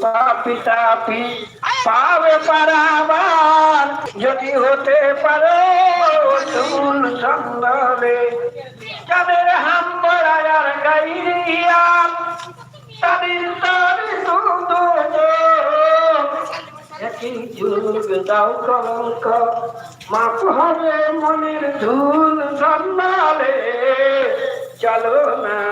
পাপি পাবে পারাবার যদি হতে পারো তুল সন্দরে চাঁদের হাম্বরায়ার গাইরিয়া তাদের সুন্দর মনের ধুল জন্মালে চলো না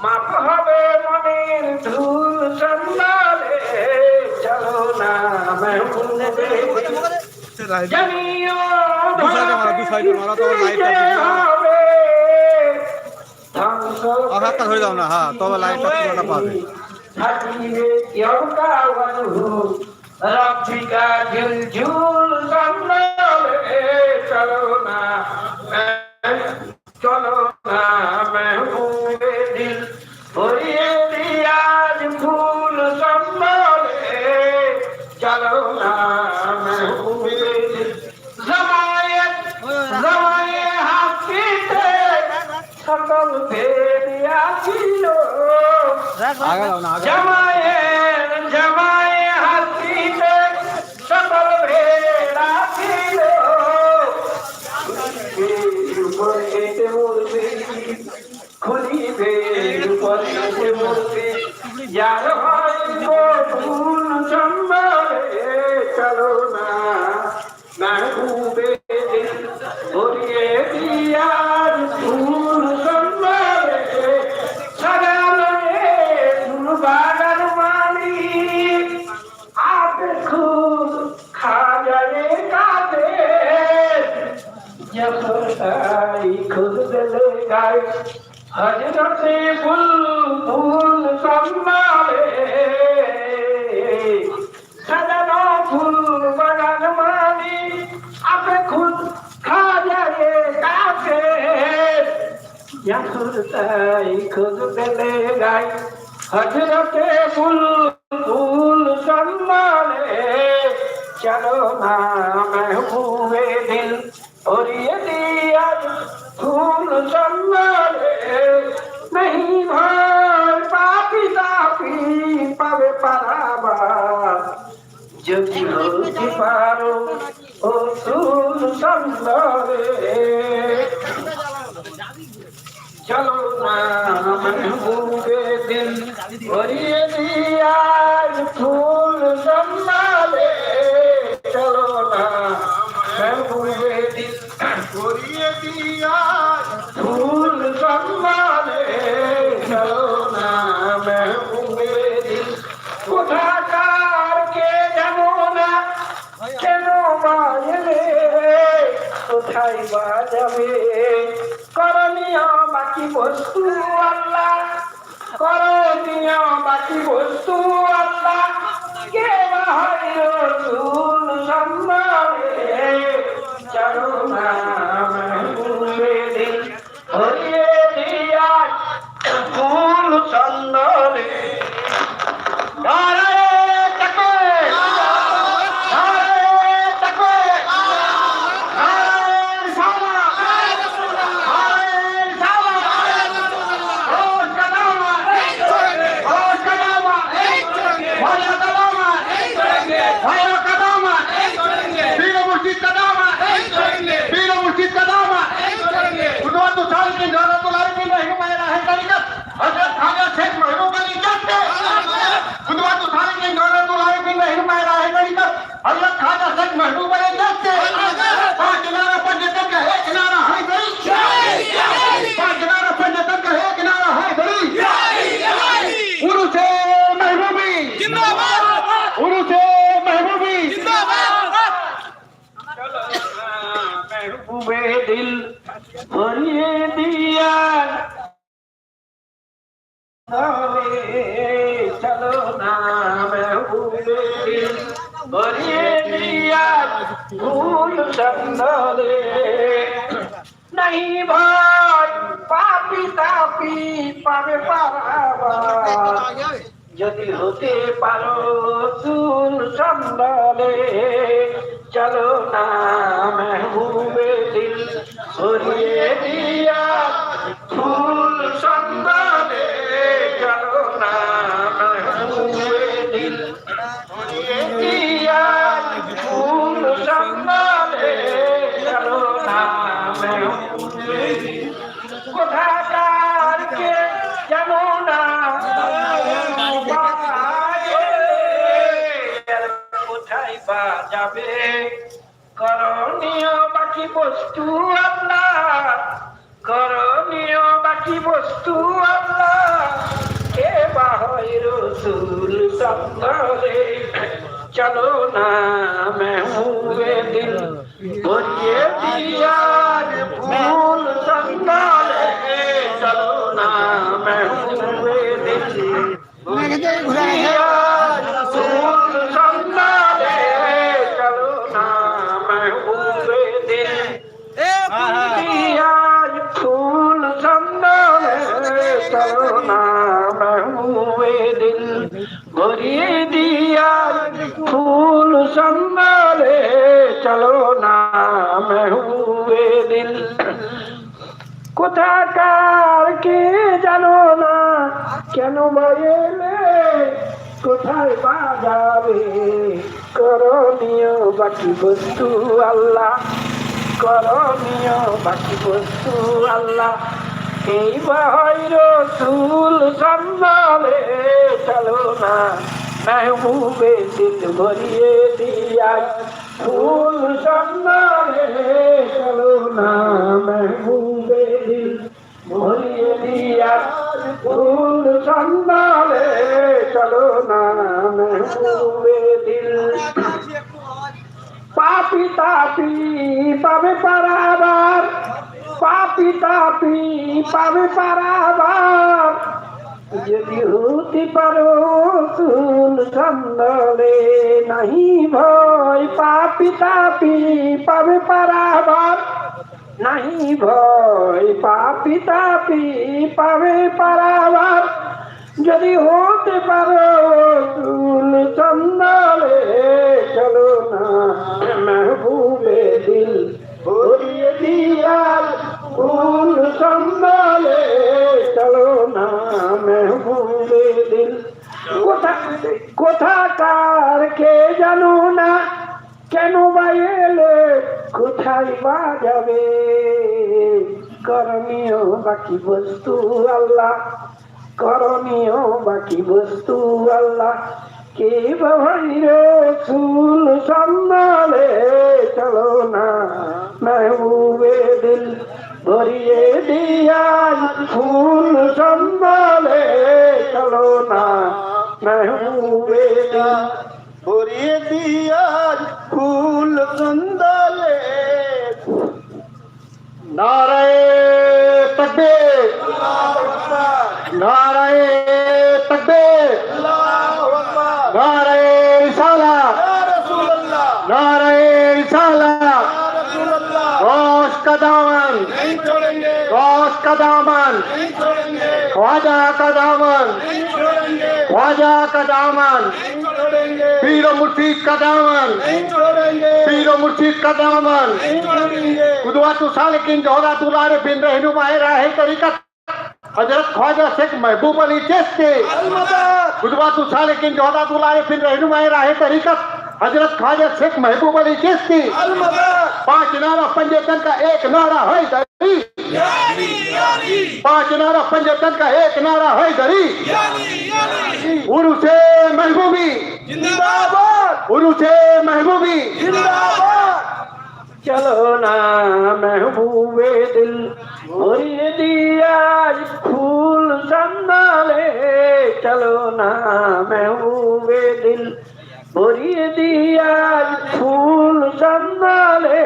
মাপ হবে মনের ধুল সন্ন্যালে চলো না জানিও আর হাতটা ধরে দাও না, হ্যাঁ, তবে লাইটটা পুরোটা পাবে। থাকিবে ইয়কাওয়ানু রাফিকা ঝুল ঝুল সন্ন্যালে চলো না চলো না ভরিয়ে দিয়াজ ফুল সম্বলে চলো না। জমায়েত জমায়ে হাসিতে সকল ফেরিয়া ছিল আগে দাও না আগে জমায়ে জমায়ে Deus, জফরাই খুদ দিলে গায় হজরতে ফুল ফুল সম্মানে চলো না মেহবুবে দিল। ওরিয়ে দিয়া ফুল সম্মালে কোথায় বাজাবে। করণীয় বাকি বস্তু আল্লাহ। করণীয় বাকি বস্তু আল্লাহ। কে বা হয় রসুল সম্মানে? চলো ভুল চন্দরে নাই ভাই পাপি তাপি পাবে পারাবা যদি হতে পারো চুল চন্দরে চলো না মেহবুবে দিল সরিয়ে দিয়া। যাবে করণীয় বাকি বস্তু আল্লাহ। করণীয় বাকি বস্তু আল্লাহ। কে বা হয় রসুল সন্দরে চলো না মেহুবে দিল। ভরিয়ে দিয়া ফুল সন্দরে চলো না মেহুবে দিল। দিয়া দিল কোথাকার কে জানো না? কেন বাইলে কোথায় বা যাবে? করণীয় বাকি বস্তু আল্লাহ। করণীয় বাকি বস্তু আল্লাহ। এই বহির চুল সন্ধালে চলো না। মেহবুবে দিল ভরিয়ে দিয়া ফুল সন্ধালে চলো না মেহবুবে দিল ভরিয়ে দিয়া ফুল সন্ধালে চলো না মেহবুবে দিল পাপি তাপি পাবে পারাবার পাপি তাপি পাবে পারাবার যদি হতে পারো তুল সন্দরে নাহি ভয়, পাপি তাপি পাবে পারাবার। নাহি ভয়, পাপি তাপি পাবে পারাবার। যদি হতে পারো তুল চন্দলে চলো না, মেহবুবে দিল ভরিয়ে চলো না দিল। কোথা কোথাকার কে জানো না? কেন বা এলে? কোথায় বা যাবে? করণীয় বাকি বস্তু আল্লাহ। করণীয় বাকি বস্তু আল্লাহ। কে ভাইরে চুল সন্ধালে চলো না মেহবুবে দিল। ভরিয়ে দিয়া ফুল চন্দলে চলো না মেহবুবে ধরিয়ে ভরিয়ে দিয়া ফুল চন্দলে নারায় का दामन ख्वाजा का दामन ख्वाजा का दामन पीर मुठी का दामन पीर मुठी का दामन खुदवा तू साल किन जोगा तू लारे बिन रहनुमाए रहे तरीका हज़रत ख्वाजा शेख महबूब अली चिश्ती खुदवा तू साल किन जोगा तू लारे बिन रहनुमाए रहे तरीका हज़रत ख्वाजा शेख महबूब अली चिश्ती पाँच नारा पंजे का एक नारा है दरी पांच नारा पंजेतन का एक नारा है दरी उर्ू से महबूबी उर्ू से महबूबी चलो ना महबूबे दिल भरिए दिया फूल संभाले चलो ना महबूबे दिल भरिए दिया फूल संभाले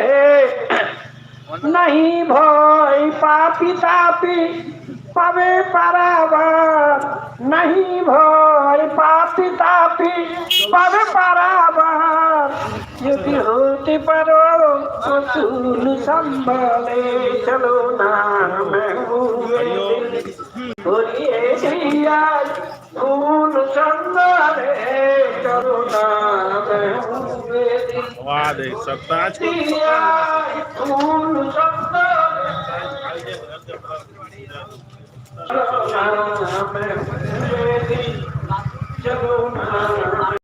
নাহি ভয় পাপি তাপি পাবে পারাবার। নাহি ভয় পাপি তাপি পাবে পারাবার। যদি হতে পারো অসুল সম্ভালে চলো না হরিয়ে শ্রিয়া ফুল সন্ধানে করুণা वादे सत्ताज को चलो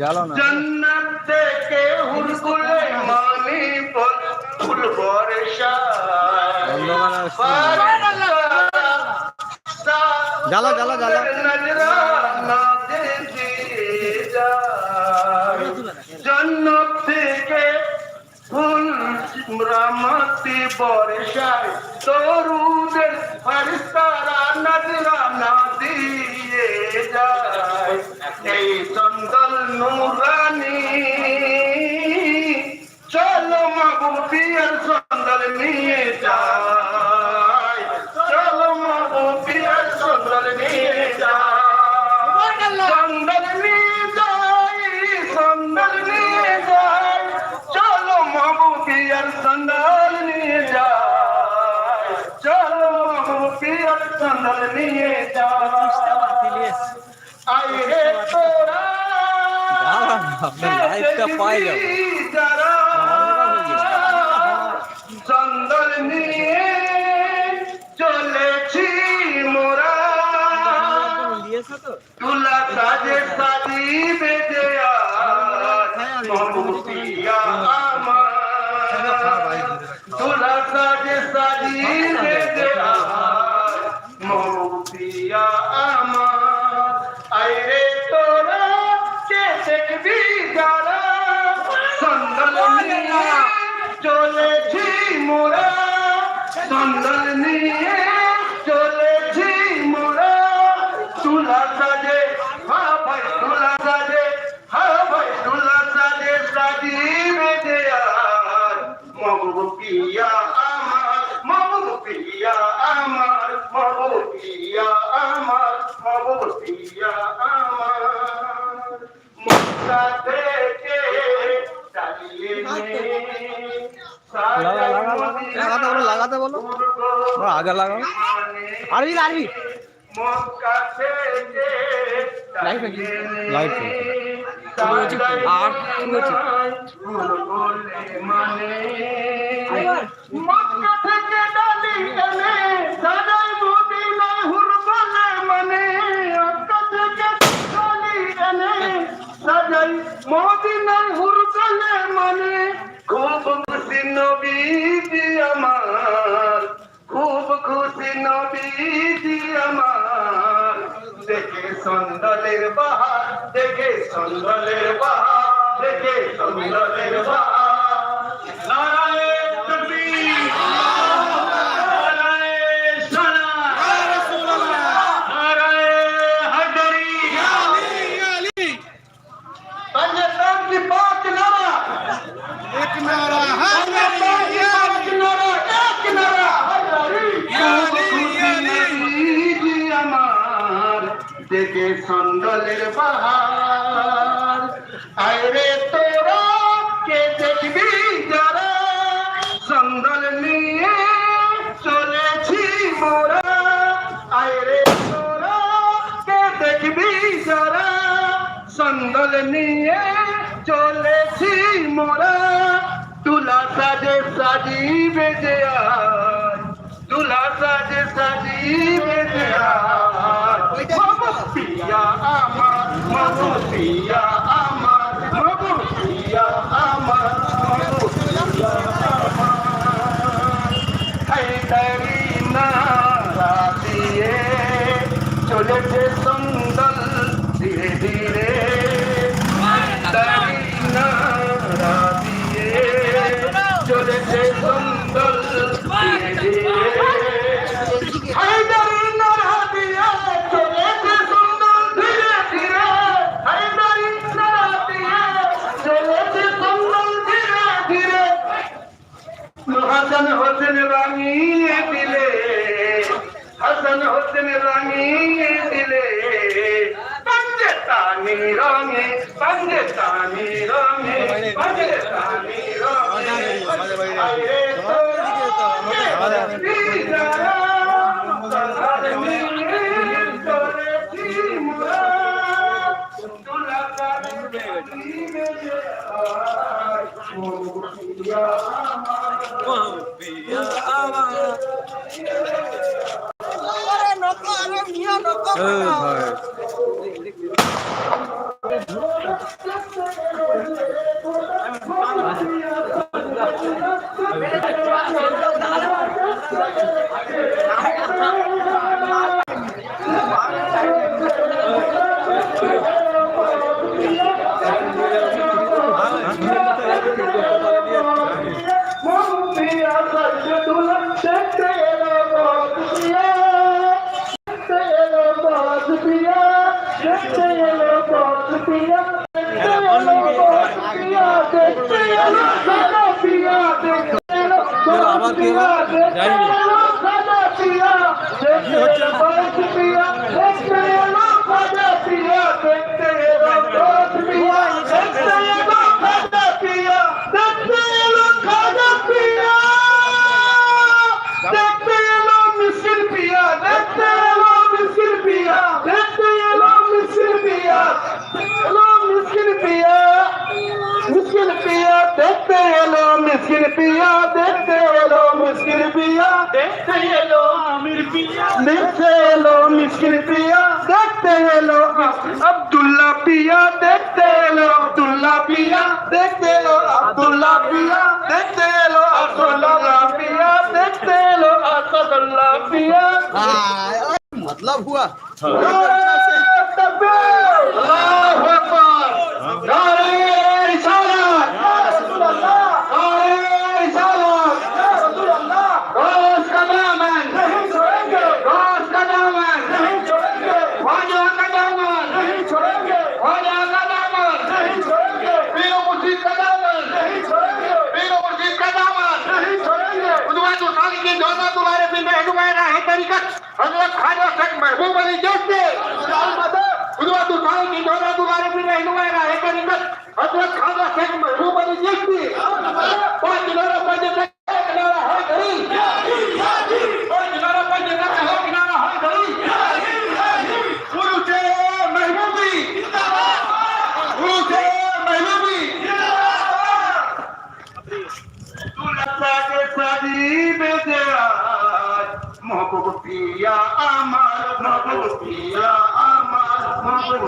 জ্বালো না। জান্নাত থেকে হুলকুলে মানি ফুল বর্ষা জ্বালা জ্বালা জ্বালা। জন্নত থেকে ফুল রামতি বর্ষায় তরুদের ফারিস্তারা নজরা না দিয়ে যায়। এই জন্য নুরানি। চলো মাগো পিয়ার সন্ধান নিয়ে আপনার লাইফটা পাই যাবে চন্দন নিয়ে চলেছি মোরা। তুলা সাজে সাজি বেজে চলেছি মোরা সন্ধান নিয়ে। লাগা লাগাও। আরবি আরবি? লাইভ নাকি লাইভ সন্দলের বাহার দেখে সন্দলের বাহার দেখে সন্দলের বাহার। বেজে দুলা সাজে সাজি বেজে আয়। আমার মমতিয়া আমার মমতিয়া আমার মমতিয়া আমার। চলেছে 四块 जाएँगे। দেখতে এলো মিসকিন প্রিয়া দেখতে এলো আব্দুল্লাহ পিয়া দেখতে এলো আব্দুল্লাহ পিয়া দেখতে এলো আব্দুল্লাহ পিয়া দেখতে এলো আব্দুল্লাহ পিয়া দেখতে এলো আব্দুল্লাহ পিয়া मतलब हुआ अल्लाह अकबर की दोनों तुम्हारे पीछे अनुमाना है तरीकत हज़रत खाजा शेख महबूब अली जैसे। खुदवा तुफान की दोनों तुम्हारे पीछे अनुमाना है तरीकत हज़रत खाजा शेख महबूब अली जैसे। पाँच दोनों पंच পিয়া